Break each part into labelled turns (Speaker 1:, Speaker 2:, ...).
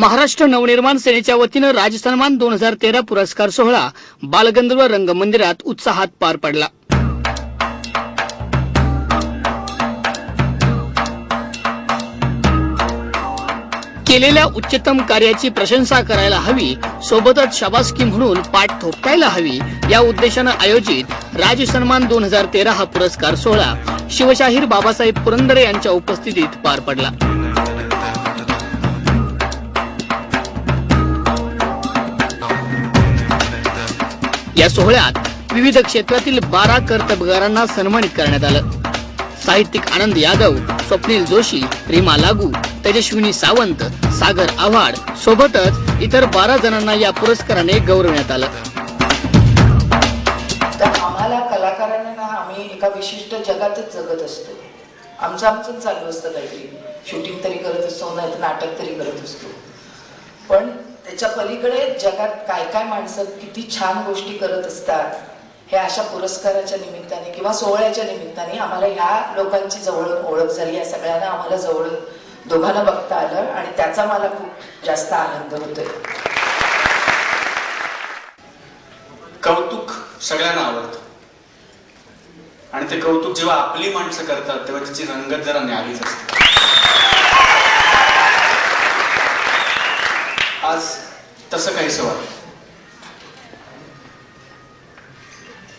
Speaker 1: महाराष्ट्र नवनिर्माण सेनेच्या वतीनं राजसन्मान दोन हजार तेरा पुरस्कार सोहळा बालगंधर्व रंगमंदिरात उत्साहात पार पडला. केलेल्या उच्चतम कार्याची प्रशंसा करायला हवी सोबतच शबासकी म्हणून पाठ थोपटायला हवी या उद्देशानं आयोजित राजसन्मान दोन हजार तेरा हा पुरस्कार सोहळा शिवशाहीर बाबासाहेब पुरंदरे यांच्या उपस्थितीत पार पडला. या सोहळ्यात विविध क्षेत्रातील बारा कर्तबगारांना सन्मानित करण्यात आलं. साहित्यिक आनंद यादव स्वप्नील जोशी रीमा लागू तेजस्विनी सावंत सागर आव्हाड सोबतच इतर बारा जणांना या पुरस्काराने गौरवण्यात आलं.
Speaker 2: तर आम्हाला कलाकारांना ना आम्ही एका विशिष्ट जगातच जगत असतो. आमचं आमचं चालू असतं काहीतरी. शूटिंग तरी करत असतो नाहीतर नाटक तरी करत असतो. पण त्याच्या पलीकडे जगात काय काय माणसं किती छान गोष्टी करत असतात हे अशा पुरस्काराच्या निमित्ताने किंवा सोहळ्याच्या निमित्ताने आम्हाला ह्या लोकांची जवळ ओळख झाली या सगळ्यांना आम्हाला जवळ दोघांना बघता आलं आणि त्याचा मला खूप जास्त आनंद होतोय.
Speaker 3: कौतुक सगळ्यांना आवडतं. आणि ते कौतुक जेव्हा आपली माणसं करतात तेव्हा त्याची रंगत जरा न्यारीच असते. आज तसं काहीसं वाटत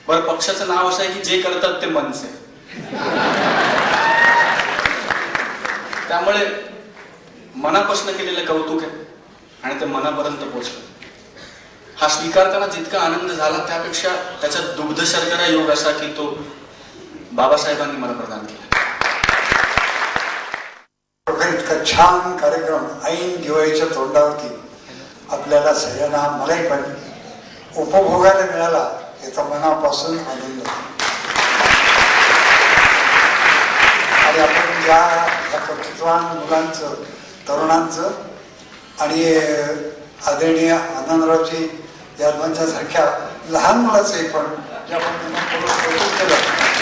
Speaker 3: बरं पक्षाचं नाव असं आहे की जे करतात ते मनसे. त्यामुळे मनापासून केलेलं कौतुक आहे आणि ते मनापर्यंत पोचलं. हा स्वीकारताना जितका आनंद झाला त्यापेक्षा त्याचा दुग्ध शर्करा योग असा की तो बाबासाहेबांनी मला प्रदान केला.
Speaker 4: इतका छान कार्यक्रम ऐन दिवाळीच्या तोंडावरती आपल्याला सगळ्यांना मलाही पण उपभोगायला मिळाला याचा मनापासून आनंद. आणि आपण ज्या या कर्तृत्वान मुलांचं तरुणांचं आणि आदरणीय आनंदरावजी लोकांच्यासारख्या लहान मुलाचंही पण ज्या पद्धतीनं कौतुक केलं